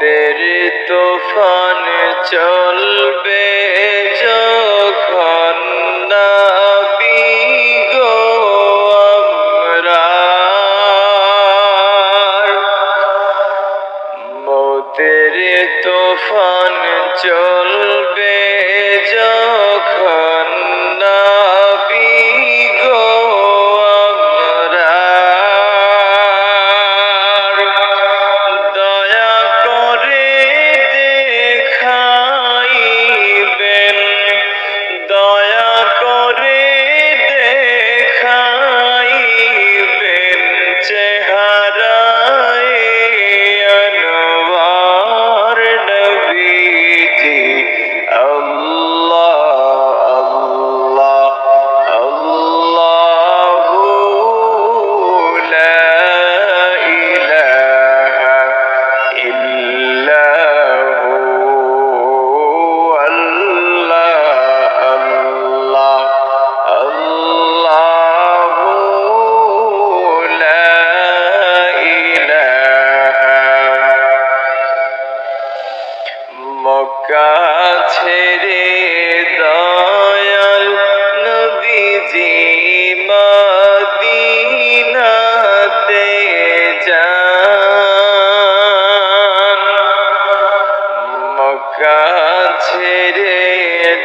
মতের তুফান চলবে যখন গো আমরা মতের তুফান চলবে যখন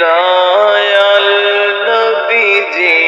দয়াল নবীজি।